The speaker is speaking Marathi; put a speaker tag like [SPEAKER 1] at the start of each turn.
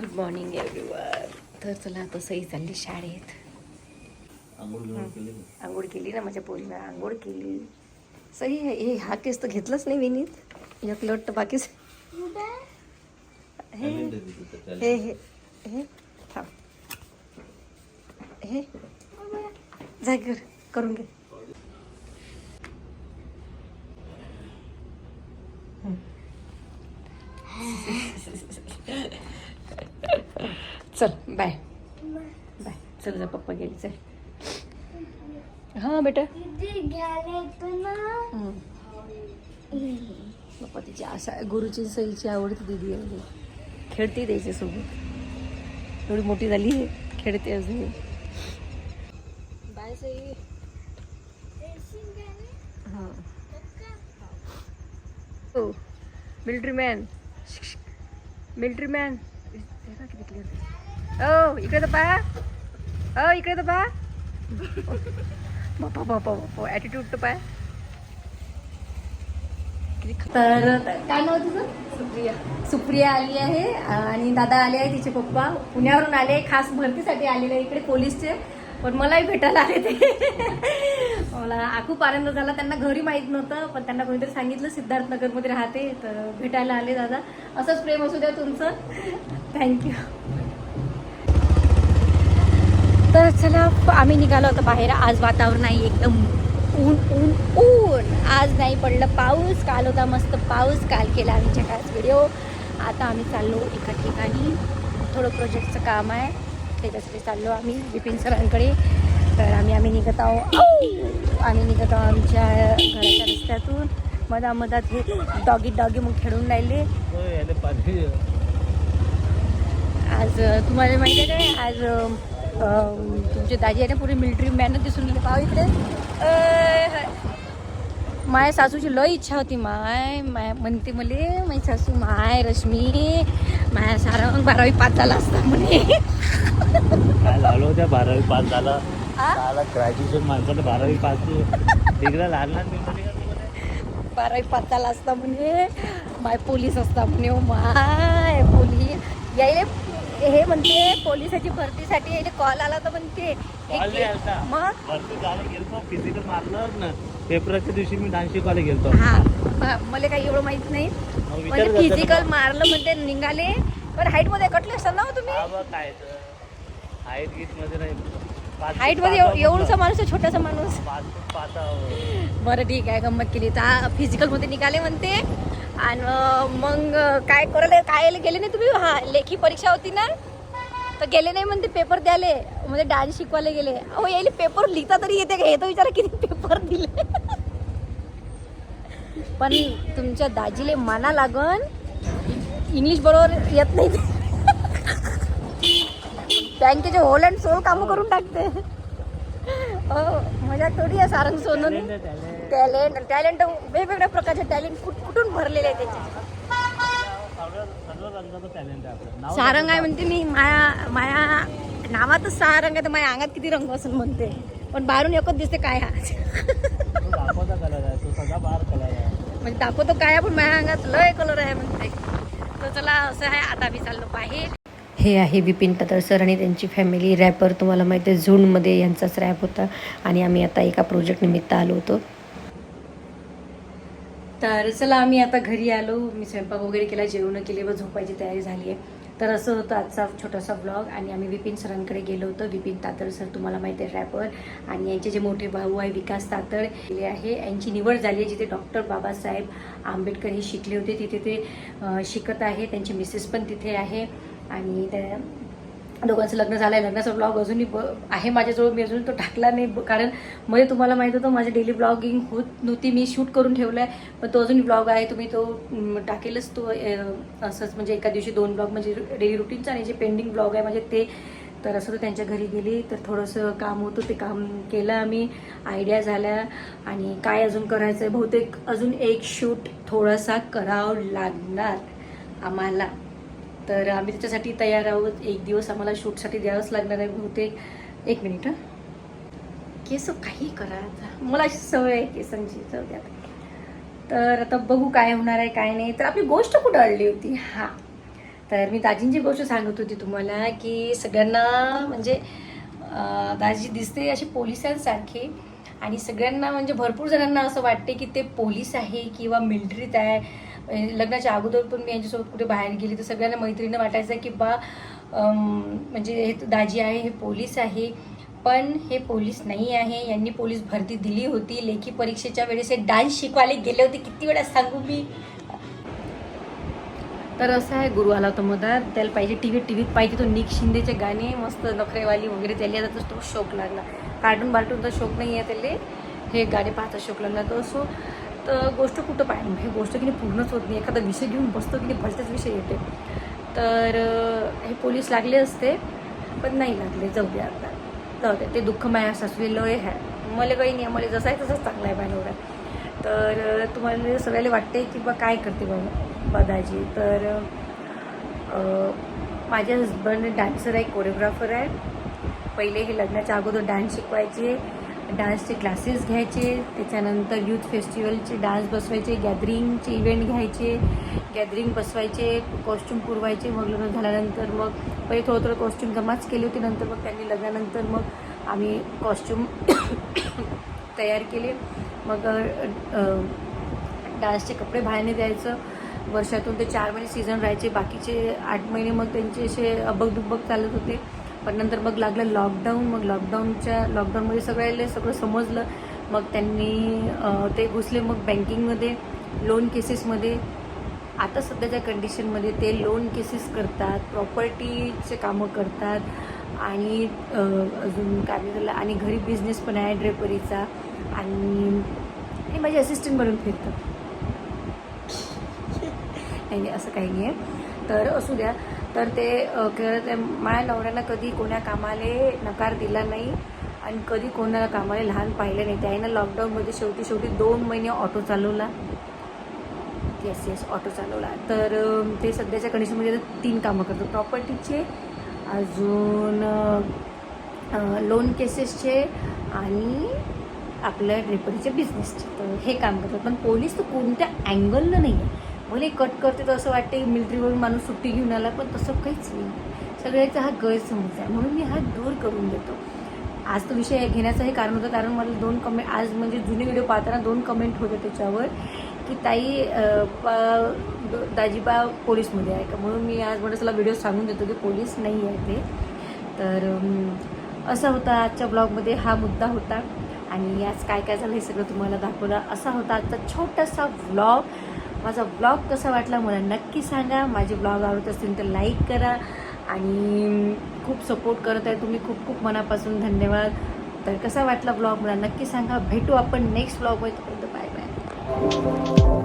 [SPEAKER 1] गुड मॉर्निंग एव्हरीवन तर चला आता सई चालली शाळेत.
[SPEAKER 2] आंघोळ केली?
[SPEAKER 1] ना माझ्या पोरीनं आंघोळ केली. सई हे हे हा केस तर घेतलंच नाही विनीत. एक लट तर बाकीच हे. हे हे थांब. हे. जाय कर करून घे. चल बाय बाय चल जा पप्पा गेली चल. हां बेटा. पप्पा तिची आशा गुरुची सईची आवडती दिदी आहे. खेळते त्याच्यासोबत एवढी मोठी झाली खेळते अजून बाय सई. हां. हो. मिल्ट्री मॅन मिल्ट्री मॅन ओ इकडे तर पहा ओ इकडे तर पहा बापा बापा बापा ॲटिट्यूड तर पाय तर काय नाव तुझं? सुप्रिया. सुप्रिया आली आहे आणि दादा आले आहे तिचे पप्पा. पुण्यावरून आले खास भरतीसाठी आलेले आहे इकडे पोलीसचे. पण मलाही भेटायला आले ते. मला खूप आनंद झाला. त्यांना घरी माहीत नव्हतं पण त्यांना कोणीतरी सांगितलं सिद्धार्थनगरमध्ये राहते तर भेटायला आले दादा. असंच प्रेम असू द्या तुमचं. थँक्यू तर चला आम्ही निघालो होतो बाहेर. आज वातावरण आहे एकदम ऊन ऊन ऊन. आज नाही पडलं पाऊस. काल होता मस्त पाऊस. काल केला आम्ही चकाच व्हिडिओ आता आम्ही चाललो एका ठिकाणी. थोडं प्रोजेक्टचं काम आहे. त्याच्यासाठी चाललो आम्ही विपिन सरांकडे. तर आम्ही आम्ही निघत आहो. आऊ! आम्ही निघत आहो आमच्या घराच्या रस्त्यातून. मधामधात हे डॉगी डॉगी मग खेळून राहिले. आज तुम्हाला माहिती आहे काय? आज तुमचे दाजी आहे ना पुरे मिलिटरी मॅन दिसून पाव इकडे. माय सासूची लय इच्छा होती माय. माय म्हणते मले माझी सासू माय रश्मी माया सारा मग बारावी पास झाला असता म्हणे.
[SPEAKER 2] काय लावलं होत्या बारावी पास झाला? ग्रॅज्युएशन बारावी पास डिग्रा लहान?
[SPEAKER 1] बारावी पास झाला असता म्हणे. माय पोलीस असता म्हणे ओ माय. पोलीस यायले हे म्हणते पोलिसाची भरतीसाठी यायले कॉल आला तर म्हणते
[SPEAKER 2] Call नाही आलता.
[SPEAKER 1] मग?
[SPEAKER 2] वरती जायला गेलतो फिजिकल मारलं ना पेपराच्या दिवशी मी डान्स शिकवायला गेलतो.
[SPEAKER 1] हा म- मला काही एवढं माहीत नाही.
[SPEAKER 2] विचार
[SPEAKER 1] म्हणजे
[SPEAKER 2] करतो.
[SPEAKER 1] फिजिकल मारलं म्हणजे निघाले. पण हाईटमध्ये कटले असतात ना हो तुम्ही?
[SPEAKER 2] हा काय हाईट गीत मध्ये नाही. पाच फूट
[SPEAKER 1] हाईटमध्ये
[SPEAKER 2] पाच
[SPEAKER 1] एव- एवढूसा
[SPEAKER 2] आहोत
[SPEAKER 1] माणूस आहे, छोटासा माणूस.
[SPEAKER 2] पाच पाच.
[SPEAKER 1] बरं ठीक आहे गंमत केली. तर फिजिकलमध्ये निघाले म्हणते. आणि मग काय करायला काय गेले नाही तुम्ही? हा लेखी परीक्षा होती ना? तर गेले नाही म्हणते पेपर द्याले. म्हणजे डान्स शिकवायला गेले. अहो यायले पेपर लिहिता तरी येते का? हे तर विचारा किती पेपर दिले. पण तुमच्या दाजीले माना लागन इंग्लिश बरोबर येत नाही. बँकेचे होल अँड सोल कामं करून टाकते. हो मजा थोडी आहे सारंग सोनून. टॅलेंट टॅलेंट वेगवेगळ्या प्रकारचे टॅलेंट कुठून भरलेले आहे त्याचे.
[SPEAKER 2] talent आहे
[SPEAKER 1] म्हणते मी माया माया नावातच सहा रंग आहे तर माझ्या अंगात किती रंग असेल म्हणते. पण बाहेरून एकच दिसते काय हा. म्हणजे दाखवतो काय पण माझ्या अंगात लय कलर आहे म्हणते. तर चला असं आहे आता मी चाललो बाहेर. हे आहे विपिन पतर सर आणि त्यांची फॅमिली रॅपर तुम्हाला माहिती आहे झूनमध्ये यांचाच रॅप होता. आणि आम्ही आता एका प्रोजेक्ट निमित्त आलो होतो. तर चला आम्ही आता घरी आलो. मी स्वयंपाक वगैरे केला जेवण केले व झोपायची तयारी झाली आहे. तर असं होतं आजचा छोटासा ब्लॉग आणि आम्ही विपिन सरांकडे गेलो होतो. विपिन तातड सर तुम्हाला माहिती आहे रॅपर आणि यांचे जे मोठे भाऊ आहे विकास तातड गेले आहे. यांची निवड झाली आहे जिथे डॉक्टर बाबासाहेब आंबेडकर हे शिकले होते. तिथे ते शिकत आहे. त्यांची मिसेस पण तिथे आहे. आणि त्या दोघांचं लग्न झालं आहे लग्नाचा ब्लॉग अजूनही ब आहे माझ्याजवळ मी अजून तो टाकला नाही. कारण मध्ये तुम्हाला माहीत होतं माझी डेली ब्लॉगिंग होत नव्हती. मी शूट करून ठेवला आहे पण तो अजूनही ब्लॉग आहे. तुम्ही तो टाकेलच तो असंच. म्हणजे एका दिवशी दोन ब्लॉग म्हणजे डेली रुटीनचा आणि जे पेंडिंग ब्लॉग आहे म्हणजे ते. तर असं तर त्यांच्या घरी गेली. तर थोडंसं काम होतं ते काम केलं आम्ही. आयडिया झाल्या. आणि काय अजून करायचं आहे बहुतेक अजून एक शूट थोडासा करावं लागणार आम्हाला. तर आम्ही त्याच्यासाठी तयार आहोत. एक दिवस आम्हाला शूटसाठी द्यावंच लागणार आहे बहुतेक. एक मिनिट केस काही करा मला अशी सवय आहे केसांची. जाऊ द्या आता. तर आता बघू काय होणार आहे काय नाही. तर आपली गोष्ट कुठं अडली होती? हा. तर मी दाजींची गोष्ट सांगत होती तुम्हाला की सगळ्यांना म्हणजे दाजी दिसते अशी पोलिसांसारखी. आणि सगळ्यांना म्हणजे भरपूर जणांना असं वाटते की ते पोलीस आहे किंवा मिलिटरीत आहे. लग्नाच्या अगोदर पण मी यांच्यासोबत कुठे बाहेर गेली तर सगळ्यांना मैत्रिणीनं वाटायचं की बा म्हणजे हे दाजी आहे हे पोलीस आहे. पण हे पोलीस नाही आहे. यांनी पोलीस भरती दिली होती. लेखी परीक्षेच्या वेळेस हे डान्स शिकवायला गेले होते. किती वेळा सांगू मी? तर असं आहे गुरु आला होता मधात त्याला पाहिजे टी व्ही टी व्हीत पाहिजे तो निक शिंदेचे गाणे मस्त नखरेवाली वगैरे त्याला आता तो शौक लागला. कार्टून बार्टूनचा शौक नाही आहे त्याला. हे गाणे पाहता शौक लागला तर असो तर गोष्ट कुठं पाहिजे हे गोष्ट की नाही पूर्णच होत नाही. एखादा विषय घेऊन बसतो की नाही भलतेच विषय येते. तर हे पोलीस लागले असते पण नाही लागले. जाऊ द्या आता. जाऊ द्या ते दुःख माया लय आहे. मला काही नाही. मला जसं आहे तसंच चांगला आहे बायनवरा तर तुम्हाला सगळ्याला वाटते की बा काय करते बाबा? पदाची तर माझ्या माझे हजबंड डान्सर आहे कोरिओग्राफर आहे. पहिले हे लग्नाच्या अगोदर डान्स शिकवायचे डान्सचे क्लासेस घ्यायचे. त्याच्यानंतर यूथ फेस्टिवलचे डान्स बसवायचे गॅदरिंगचे इव्हेंट घ्यायचे. गॅदरिंग बसवायचे कॉस्ट्युम पुरवायचे मग लग्न झाल्यानंतर मग पहिले थोडं थोडं कॉस्ट्युम जमाच केली होती नंतर मग त्यांनी लग्नानंतर मग आम्ही कॉस्ट्युम तयार केले. मग डान्सचे कपडे बाहेरने द्यायचं. वर्षातून ते चार महिने सीझन राहायचे. बाकीचे आठ महिने मग त्यांचे असे अबक दुबक चालत होते. पण नंतर मग लागलं लॉकडाऊन मग लॉकडाऊनच्या लॉकडाऊनमध्ये सगळ्याला सगळं समजलं. मग त्यांनी ते घुसले मग बँकिंगमध्ये लोन केसेसमध्ये आता सध्याच्या कंडिशनमध्ये ते लोन केसेस करतात प्रॉपर्टीचे कामं करतात. आणि अजून काय त्याला आणि घरी बिझनेस पण आहे ड्रेपरीचा आणि आणि माझे असिस्टंट बनून फिरतात. नाही नाही, असं काही नाही आहे तर असू द्या. तर ते खरं ते माझ्या नवऱ्यानं कधी कोण्या कामाला नकार दिला नाही आणि कधी कोणाला कामाला लहान पाहिलं नाही. त्यानं लॉकडाऊनमध्ये शेवटी शेवटी दोन महिने ऑटो चालवला. येस येस ऑटो चालवला. तर ते सध्याच्या कंडिशनमध्ये तीन कामं करतो. प्रॉपर्टीचे अजून लोन केसेसचे आणि आपल्या ड्रेपरीचे बिझनेसचे तर हे काम करतात. पण पोलीस तर कोणत्या अँगलनं नाही आहे भले कट करते तर असं वाटते मिलिटरीवरून माणूस सुट्टी घेऊन आला पण तसं काहीच नाही. सगळ्याचा हा गैरसमज आहे. म्हणून मी हा दूर करून देतो. आज तो विषय घेण्याचं हे कारण होतं कारण मला दोन कमेंट आज म्हणजे जुने व्हिडिओ पाहताना दोन कमेंट होते त्याच्यावर की ताई दाजीबा पोलीसमध्ये आहे का? म्हणून मी आज म्हणलं चला व्हिडिओ सांगून देतो की पोलीस नाही आहे ते. तर असा होता आजच्या ब्लॉगमध्ये हा मुद्दा होता. आणि आज काय काय झालं हे सगळं तुम्हाला दाखवलं. असा होता आजचा छोटासा व्लॉग माझा ब्लॉग कसा वाटला मला नक्की सांगा. माझे ब्लॉग आवडत असतील तर लाईक करा आणि खूप सपोर्ट करत आहे. तुम्ही खूप खूप मनापासून धन्यवाद. तर कसा वाटला ब्लॉग मला नक्की सांगा. भेटू आपण नेक्स्ट ब्लॉगमध्ये तोपर्यंत बाय बाय